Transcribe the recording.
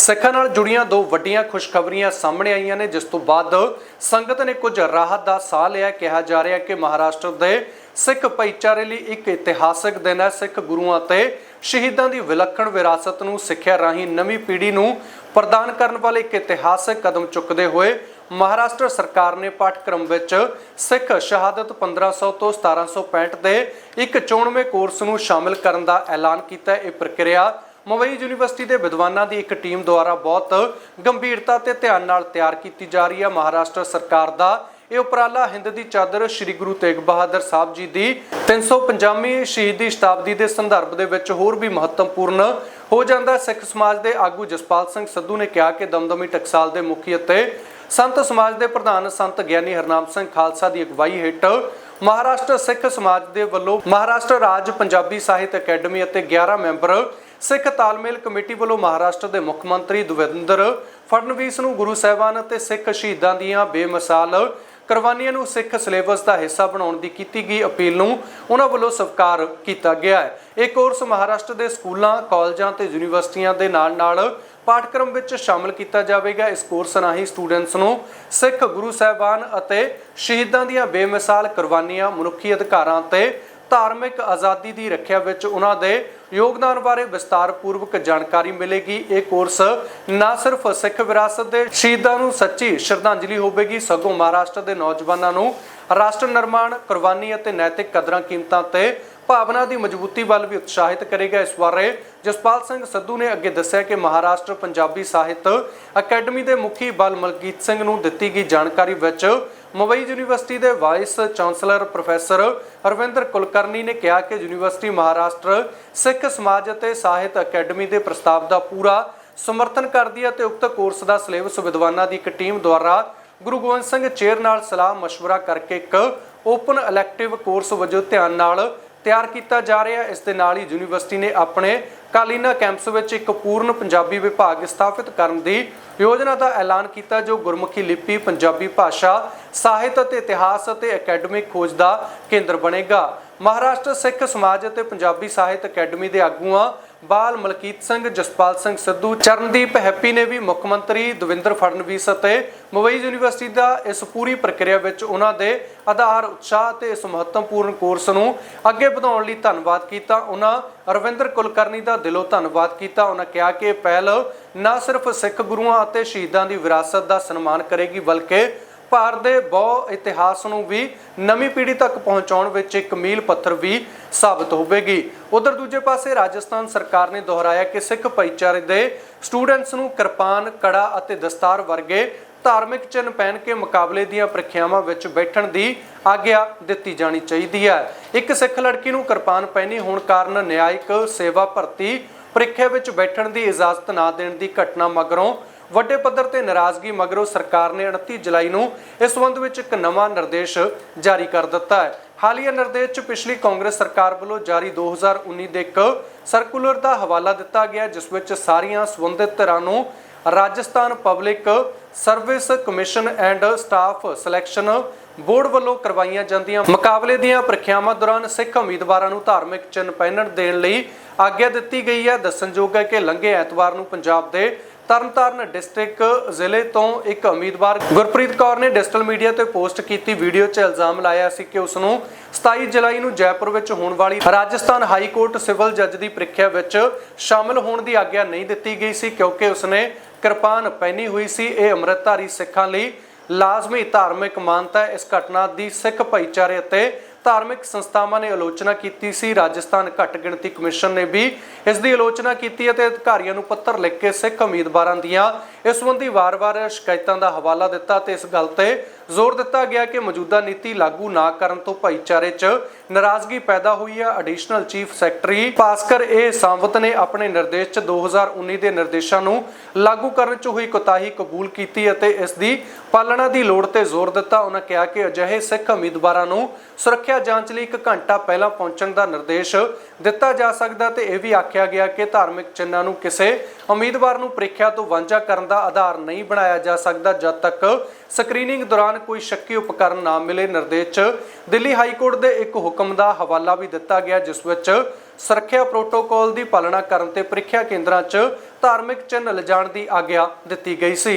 ਸਿੱਖਾਂ ਨਾਲ ਜੁੜੀਆਂ ਦੋ ਵੱਡੀਆਂ ਖੁਸ਼ਖਬਰੀਆਂ ਸਾਹਮਣੇ ਆਈਆਂ ਨੇ, ਜਿਸ ਤੋਂ ਬਾਅਦ ਸੰਗਤ ਨੇ ਕੁਝ ਰਾਹਤ ਦਾ ਸਾਹ ਲਿਆ। ਕਿਹਾ ਜਾ ਰਿਹਾ ਕਿ ਮਹਾਰਾਸ਼ਟਰ ਦੇ ਸਿੱਖ ਭਾਈਚਾਰੇ ਲਈ ਇੱਕ ਇਤਿਹਾਸਕ ਦਿਨ ਹੈ। ਸਿੱਖ ਗੁਰੂਆਂ ਅਤੇ ਸ਼ਹੀਦਾਂ ਦੀ ਵਿਲੱਖਣ ਵਿਰਾਸਤ ਨੂੰ, ਸਿੱਖਿਆ ਰਾਹੀਂ ਨਵੀਂ ਪੀੜ੍ਹੀ ਨੂੰ ਪ੍ਰਦਾਨ ਕਰਨ ਵਾਲੇ ਇੱਕ ਇਤਿਹਾਸਕ ਕਦਮ ਚੁੱਕਦੇ ਹੋਏ ਮਹਾਰਾਸ਼ਟਰ ਸਰਕਾਰ ਨੇ ਪਾਠਕ੍ਰਮ ਵਿੱਚ ਸਿੱਖ ਸ਼ਹਾਦਤ 1500 ਤੋਂ 1765 ਦੇ ਇੱਕ ਚੋਣਵੇਂ ਕੋਰਸ ਨੂੰ ਸ਼ਾਮਿਲ ਕਰਨ ਦਾ ਐਲਾਨ ਕੀਤਾ। ਇਹ ਪ੍ਰਕਿਰਿਆ ਮੁੰਬਈ ਯੂਨੀਵਰਸਿਟੀ ਦੇ ਵਿਦਵਾਨਾਂ ਦੀ ਇੱਕ ਟੀਮ ਦੁਆਰਾ ਬਹੁਤ ਗੰਭੀਰਤਾ ਤੇ ਧਿਆਨ ਨਾਲ ਤਿਆਰ ਕੀਤੀ ਜਾ ਰਹੀ ਹੈ। ਮਹਾਰਾਸ਼ਟਰ ਸਰਕਾਰ ਦਾ ਇਹ ਉਪਰਾਲਾ ਹਿੰਦ ਦੀ ਚਾਦਰ ਸ੍ਰੀ ਗੁਰੂ ਤੇਗ ਬਹਾਦਰ ਸਾਹਿਬ ਜੀ ਦੀ 350ਵੀਂ ਸ਼ਹੀਦੀ ਸ਼ਤਾਬਦੀ ਦੇ ਸੰਦਰਭ ਦੇ ਵਿੱਚ ਹੋਰ ਵੀ ਮਹੱਤਵਪੂਰਨ ਹੋ ਜਾਂਦਾ ਸਿੱਖ ਸਮਾਜ ਦੇ ਆਗੂ ਜਸਪਾਲ ਸਿੰਘ ਸਿੱਧੂ ਨੇ ਕਿਹਾ ਕਿ ਦਮਦਮੀ ਟਕਸਾਲ ਦੇ ਮੁਖੀ ਅਤੇ ਸੰਤ ਸਮਾਜ ਦੇ ਪ੍ਰਧਾਨ ਸੰਤ ਗਿਆਨੀ ਹਰਨਾਮ ਸਿੰਘ ਖਾਲਸਾ ਦੀ ਅਗਵਾਈ ਹੇਠ ਮਹਾਰਾਸ਼ਟਰ ਸਿੱਖ ਸਮਾਜ ਦੇ ਵੱਲੋਂ ਮਹਾਰਾਸ਼ਟਰ ਰਾਜ ਪੰਜਾਬੀ ਸਾਹਿਤ ਅਕੈਡਮੀ ਅਤੇ 11 ਮੈਂਬਰ ਸਿੱਖ ਤਾਲਮੇਲ ਕਮੇਟੀ ਵੱਲੋਂ ਮਹਾਰਾਸ਼ਟਰ ਦੇ ਮੁੱਖ ਮੰਤਰੀ ਦਵਿੰਦਰ ਫੜਨਵੀਸ ਨੂੰ ਗੁਰੂ ਸਾਹਿਬਾਨ ਅਤੇ ਸਿੱਖ ਸ਼ਹੀਦਾਂ ਦੀਆਂ ਬੇਮਿਸਾਲ ਕੁਰਬਾਨੀਆਂ ਨੂੰ ਸਿੱਖ ਸਿਲੇਬਸ ਦਾ ਹਿੱਸਾ ਬਣਾਉਣ ਦੀ ਕੀਤੀ ਗਈ ਅਪੀਲ ਨੂੰ ਉਹਨਾਂ ਵੱਲੋਂ ਸਵੀਕਾਰ ਕੀਤਾ ਗਿਆ ਹੈ। ਇਹ ਕੋਰਸ ਮਹਾਰਾਸ਼ਟਰ ਦੇ ਸਕੂਲਾਂ, ਕਾਲਜਾਂ ਤੇ ਯੂਨੀਵਰਸਿਟੀਆਂ ਦੇ ਨਾਲ-ਨਾਲ ਪਾਠਕ੍ਰਮ ਵਿੱਚ ਸ਼ਾਮਲ ਕੀਤਾ ਜਾਵੇਗਾ। ਇਸ ਕੋਰਸ ਰਾਹੀਂ ਸਟੂਡੈਂਟਸ ਨੂੰ ਸਿੱਖ ਗੁਰੂ ਸਾਹਿਬਾਨ ਅਤੇ ਸ਼ਹੀਦਾਂ ਦੀਆਂ ਬੇਮਿਸਾਲ ਕੁਰਬਾਨੀਆਂ ਮਨੁੱਖੀ ਅਧਿਕਾਰਾਂ ਤੇ ਧਾਰਮਿਕ ਆਜ਼ਾਦੀ ਦੀ ਰੱਖਿਆ ਵਿੱਚ ਉਹਨਾਂ ਦੇ ਯੋਗਦਾਨ ਬਾਰੇ ਵਿਸਤਾਰਪੂਰਵਕ ਜਾਣਕਾਰੀ ਮਿਲੇਗੀ। ਇਹ ਕੋਰਸ ਨਾ ਸਿਰਫ ਸਿੱਖ ਵਿਰਾਸਤ ਦੇ ਸ਼ਹੀਦਾਂ ਨੂੰ ਸੱਚੀ ਸ਼ਰਧਾਂਜਲੀ ਹੋਵੇਗੀ, ਸਗੋਂ ਮਹਾਰਾਸ਼ਟਰ ਦੇ ਨੌਜਵਾਨਾਂ ਨੂੰ ਰਾਸ਼ਟਰ ਨਿਰਮਾਣ, ਕੁਰਬਾਨੀ ਅਤੇ ਨੈਤਿਕ ਕਦਰਾਂ ਕੀਮਤਾਂ ਤੇ ਭਾਵਨਾ ਦੀ ਮਜ਼ਬੂਤੀ ਵੱਲ ਵੀ ਉਤਸ਼ਾਹਿਤ ਕਰੇਗਾ ਇਸ ਬਾਰੇ ਜਸਪਾਲ ਸਿੰਘ ਸੰਧੂ ਨੇ ਅੱਗੇ ਦੱਸਿਆ ਕਿ ਮਹਾਰਾਸ਼ਟਰ ਪੰਜਾਬੀ ਸਾਹਿਤ ਅਕੈਡਮੀ ਦੇ ਮੁਖੀ ਬਲ ਮਲਕੀਤ ਸਿੰਘ ਨੂੰ ਦਿੱਤੀ ਗਈ ਜਾਣਕਾਰੀ ਵਿੱਚ ਮੁੰਬਈ ਯੂਨੀਵਰਸਿਟੀ ਦੇ vice chancellor professor Arvinder Kulkarni ਨੇ ਕਿਹਾ ਕਿ ਯੂਨੀਵਰਸਿਟੀ ਮਹਾਰਾਸ਼ਟਰ ਸਿੱਖ ਸਮਾਜ ਅਤੇ ਸਾਹਿਤ ਅਕੈਡਮੀ ਦੇ ਪ੍ਰਸਤਾਵ ਦਾ ਪੂਰਾ ਸਮਰਥਨ ਕਰਦੀ ਹੈ ਤੇ ਉਕਤ ਕੋਰਸ ਦਾ ਸਿਲੇਬਸ ਵਿਦਵਾਨਾਂ ਦੀ ਇੱਕ ਟੀਮ ਦੁਆਰਾ ਗੁਰੂ ਗੋਬਿੰਦ ਸਿੰਘ ਚੇਅਰ ਨਾਲ ਸਲਾਹ مشورہ ਕਰਕੇ ਇੱਕ ਓਪਨ ਇਲੈਕਟਿਵ ਕੋਰਸ ਵਜੋਂ ਧਿਆਨ ਨਾਲ ਤਿਆਰ ਕੀਤਾ ਜਾ ਰਿਹਾ। ਇਸ ਦੇ ਨਾਲ ਹੀ ਯੂਨੀਵਰਸਿਟੀ ਨੇ ਆਪਣੇ ਕਾਲੀਨਾ ਕੈਂਪਸ ਵਿੱਚ ਇੱਕ ਪੂਰਨ ਪੰਜਾਬੀ ਵਿਭਾਗ ਸਥਾਪਿਤ ਕਰਨ ਦੀ ਯੋਜਨਾ ਦਾ ਐਲਾਨ ਕੀਤਾ, ਜੋ ਗੁਰਮੁਖੀ ਲਿਪੀ, ਪੰਜਾਬੀ ਭਾਸ਼ਾ, ਸਾਹਿਤ ਅਤੇ ਇਤਿਹਾਸ ਅਤੇ ਅਕੈਡਮਿਕ ਖੋਜ ਦਾ ਕੇਂਦਰ ਬਣੇਗਾ। ਮਹਾਰਾਸ਼ਟਰ ਸਿੱਖ ਸਮਾਜ ਅਤੇ ਪੰਜਾਬੀ ਸਾਹਿਤ ਅਕੈਡਮੀ ਦੇ ਆਗੂਆਂ ਬਾਲ ਮਲਕੀਤ ਸਿੰਘ, ਜਸਪਾਲ ਸਿੰਘ ਸਿੱਧੂ, ਚਰਨਦੀਪ ਹੈਪੀ ਨੇ ਵੀ ਮੁੱਖ ਮੰਤਰੀ ਦਵਿੰਦਰ ਫੜਨਵੀਸ ਅਤੇ ਮੁੰਬਈ ਯੂਨੀਵਰਸਿਟੀ ਦਾ ਇਸ ਪੂਰੀ ਪ੍ਰਕਿਰਿਆ ਵਿੱਚ ਉਹਨਾਂ ਦੇ ਆਧਾਰ, ਉਤਸ਼ਾਹ ਤੇ ਇਸ ਮਹੱਤਵਪੂਰਨ ਕੋਰਸ ਨੂੰ ਅੱਗੇ ਵਧਾਉਣ ਲਈ ਧੰਨਵਾਦ ਕੀਤਾ। ਉਹਨਾਂ ਅਰਵਿੰਦਰ ਕੁਲਕਰਨੀ ਦਾ ਦਿਲੋਂ ਧੰਨਵਾਦ ਕੀਤਾ। ਉਹਨਾਂ ਕਿਹਾ ਕਿ ਪਹਿਲ ਨਾ ਸਿਰਫ ਸਿੱਖ ਗੁਰੂਆਂ ਅਤੇ ਸ਼ਹੀਦਾਂ ਦੀ ਵਿਰਾਸਤ ਦਾ ਸਨਮਾਨ ਕਰੇਗੀ, ਬਲਕਿ ਭਾਰਤ ਦੇ ਬਹੁ ਇਤਿਹਾਸ ਨੂੰ ਵੀ ਨਵੀਂ ਪੀੜ੍ਹੀ ਤੱਕ ਪਹੁੰਚਾਉਣ ਵਿੱਚ ਇੱਕ ਮੀਲ ਪੱਥਰ ਵੀ ਸਾਬਤ ਹੋਵੇਗੀ। ਉਧਰ ਦੂਜੇ ਪਾਸੇ ਰਾਜਸਥਾਨ ਸਰਕਾਰ ਨੇ ਦੁਹਰਾਇਆ ਕਿ ਸਿੱਖ ਭਾਈਚਾਰੇ ਦੇ ਸਟੂਡੈਂਟਸ ਨੂੰ ਕਿਰਪਾਨ, ਕੜਾ ਅਤੇ ਦਸਤਾਰ ਵਰਗੇ ਧਾਰਮਿਕ ਚਿੰਨ੍ਹ ਪਹਿਨ ਕੇ ਮੁਕਾਬਲੇ ਦੀਆਂ ਪ੍ਰੀਖਿਆਵਾਂ ਵਿੱਚ ਬੈਠਣ ਦੀ ਆਗਿਆ ਦਿੱਤੀ ਜਾਣੀ ਚਾਹੀਦੀ ਹੈ। ਇੱਕ ਸਿੱਖ ਲੜਕੀ ਨੂੰ ਕਿਰਪਾਨ ਪਹਿਨੀ ਹੋਣ ਕਾਰਨ ਨਿਆਇਕ ਸੇਵਾ ਭਰਤੀ ਪ੍ਰੀਖਿਆ ਵਿੱਚ ਬੈਠਣ ਦੀ ਇਜਾਜ਼ਤ ਨਾ ਦੇਣ ਦੀ ਘਟਨਾ ਮਗਰੋਂ ਵੱਡੇ ਪੱਧਰ ਤੇ ਨਾਰਾਜ਼ਗੀ ਮਗਰੋਂ ਸਰਕਾਰ ਨੇ 29 ਜੁਲਾਈ ਨੂੰ ਇਸ ਸੰਬੰਧ ਵਿੱਚ ਇੱਕ ਨਵਾਂ ਨਿਰਦੇਸ਼ ਜਾਰੀ ਕਰ ਦਿੱਤਾ ਹੈ। ਹਾਲੀਆ ਨਿਰਦੇਸ਼ 'ਚ ਪਿਛਲੀ ਕਾਂਗਰਸ ਸਰਕਾਰ ਵੱਲੋਂ ਜਾਰੀ 2019 ਦੇ ਇੱਕ ਸਰਕੂਲਰ ਦਾ ਹਵਾਲਾ ਦਿੱਤਾ ਗਿਆ, ਜਿਸ ਵਿੱਚ ਸਾਰੀਆਂ ਸੰਬੰਧਿਤ ਧਿਰਾਂ ਨੂੰ Rajasthan public service commission and staff selection board ਵੱਲੋਂ ਕਰਵਾਈਆਂ ਜਾਂਦੀਆਂ ਮੁਕਾਬਲੇ ਦੀਆਂ ਪ੍ਰੀਖਿਆਵਾਂ ਦੌਰਾਨ ਸਿੱਖ ਉਮੀਦਵਾਰਾਂ ਨੂੰ ਧਾਰਮਿਕ ਚਿੰਨ੍ਹ ਪਹਿਨਣ ਦੇਣ ਲਈ ਆਗਿਆ ਦਿੱਤੀ ਗਈ ਹੈ। ਦੱਸਣਯੋਗ ਹੈ ਕਿ ਲੰਘੇ ਐਤਵਾਰ ਨੂੰ ਪੰਜਾਬ ਦੇ ਤਰਨਤਾਰਨ ਡਿਸਟ੍ਰਿਕਟ ਜ਼ਿਲ੍ਹੇ ਤੋਂ ਇੱਕ ਉਮੀਦਵਾਰ ਗੁਰਪ੍ਰੀਤ ਕੌਰ ਨੇ ਡਿਜੀਟਲ ਮੀਡੀਆ ਤੇ ਪੋਸਟ ਕੀਤੀ ਵੀਡੀਓ 'ਚ ਇਲਜ਼ਾਮ ਲਾਇਆ ਸੀ ਕਿ ਉਸ ਨੂੰ 27 ਜੁਲਾਈ ਨੂੰ ਜੈਪੁਰ ਵਿੱਚ ਹੋਣ ਵਾਲੀ ਰਾਜਸਥਾਨ ਹਾਈ ਕੋਰਟ ਸਿਵਲ ਜੱਜ ਦੀ ਪ੍ਰੀਖਿਆ ਵਿੱਚ ਸ਼ਾਮਲ ਹੋਣ ਦੀ ਆਗਿਆ ਨਹੀਂ ਦਿੱਤੀ ਗਈ ਸੀ ਕਿਉਂਕਿ ਉਸਨੇ ਕਿਰਪਾਨ ਪਹਿਨੀ ਹੋਈ ਸੀ। ਇਹ ਅੰਮ੍ਰਿਤਧਾਰੀ ਸਿੱਖਾਂ ਲਈ ਲਾਜ਼ਮੀ ਧਾਰਮਿਕ ਮਾਨਤਾ ਇਸ ਘਟਨਾ ਦੀ ਸਿੱਖ ਭਾਈਚਾਰੇ ਅਤੇ ਧਾਰਮਿਕ ਸੰਸਥਾਵਾਂ ਨੇ ਆਲੋਚਨਾ ਕੀਤੀ ਸੀ। ਰਾਜਸਥਾਨ ਘੱਟ ਗਿਣਤੀ ਕਮਿਸ਼ਨ ਨੇ ਵੀ ਇਸ ਦੀ ਆਲੋਚਨਾ ਕੀਤੀ ਅਤੇ ਅਧਿਕਾਰੀਆਂ ਨੂੰ ਪੱਤਰ ਲਿਖ ਕੇ ਸਿੱਖ ਉਮੀਦਵਾਰਾਂ ਦੀਆਂ ਇਸ ਸੰਬੰਧੀ ਵਾਰ-ਵਾਰ ਸ਼ਿਕਾਇਤਾਂ ਦਾ ਹਵਾਲਾ ਦਿੱਤਾ ਤੇ ਇਸ ਗੱਲ ਤੇ ਜ਼ੋਰ ਦਿੱਤਾ ਗਿਆ ਕਿ ਮੌਜੂਦਾ ਨੀਤੀ ਲਾਗੂ ਨਾ ਕਰਨ ਤੋਂ ਭਾਈਚਾਰੇ 'ਚ ਨਾਰਾਜ਼ਗੀ ਪੈਦਾ ਹੋਈ ਹੈ। Additional chief secretary Bhaskar A Sawant ਨੇ ਆਪਣੇ ਨਿਰਦੇਸ਼ 'ਚ 2019 ਦੇ ਨਿਰਦੇਸ਼ਾਂ ਨੂੰ ਲਾਗੂ ਕਰਨ 'ਚ ਹੋਈ ਕੋਤਾਹੀ ਕਬੂਲ ਕੀਤੀ ਅਤੇ ਇਸ ਦੀ ਪਾਲਣਾ ਦੀ ਲੋੜ ਤੇ ਜ਼ੋਰ ਦਿੱਤਾ। ਉਹਨਾਂ ਕਿਹਾ ਕਿ ਅਜਿਹੇ ਸਿੱਖ ਉਮੀਦਵਾਰਾਂ ਨੂੰ ਸੁਰੱਖਿਆ ਜਾਂਚ ਲਈ 1 ਘੰਟਾ ਪਹਿਲਾਂ ਪਹੁੰਚਣ ਦਾ ਨਿਰਦੇਸ਼ ਦਿੱਤਾ ਜਾ ਸਕਦਾ ਤੇ ਇਹ ਵੀ ਆਖਿਆ ਗਿਆ ਕਿ ਧਾਰਮਿਕ ਚਿੰਨ੍ਹਾਂ ਨੂੰ ਕਿਸੇ ਉਮੀਦਵਾਰ ਨੂੰ ਪ੍ਰੀਖਿਆ ਤੋਂ ਵਾਂਝਾ ਕਰਨ ਦਾ ਆਧਾਰ ਨਹੀਂ ਬਣਾਇਆ ਜਾ ਸਕਦਾ। ਜਦ ਤੱਕ ਸਕਰੀਨਿੰਗ ਦੌਰਾਨ ਕੋਈ ਸ਼ੱਕੀ ਉਪਕਰਨ ਨਾ ਮਿਲੇ ਨਿਰਦੇਸ਼ 'ਚ ਦਿੱਲੀ ਹਾਈ ਕੋਰਟ ਦੇ ਇੱਕ ਹੁਕਮ ਦਾ ਹਵਾਲਾ ਵੀ ਦਿੱਤਾ ਗਿਆ, ਜਿਸ ਵਿੱਚ ਸੁਰੱਖਿਆ ਪ੍ਰੋਟੋਕਾਲ ਦੀ ਪਾਲਣਾ ਕਰਨ ਤੇ ਪ੍ਰੀਖਿਆ ਕੇਂਦਰਾਂ 'ਚ ਧਾਰਮਿਕ ਚਿੰਨ੍ਹ ਲਿਜਾਣ ਦੀ ਆਗਿਆ ਦਿੱਤੀ ਗਈ ਸੀ।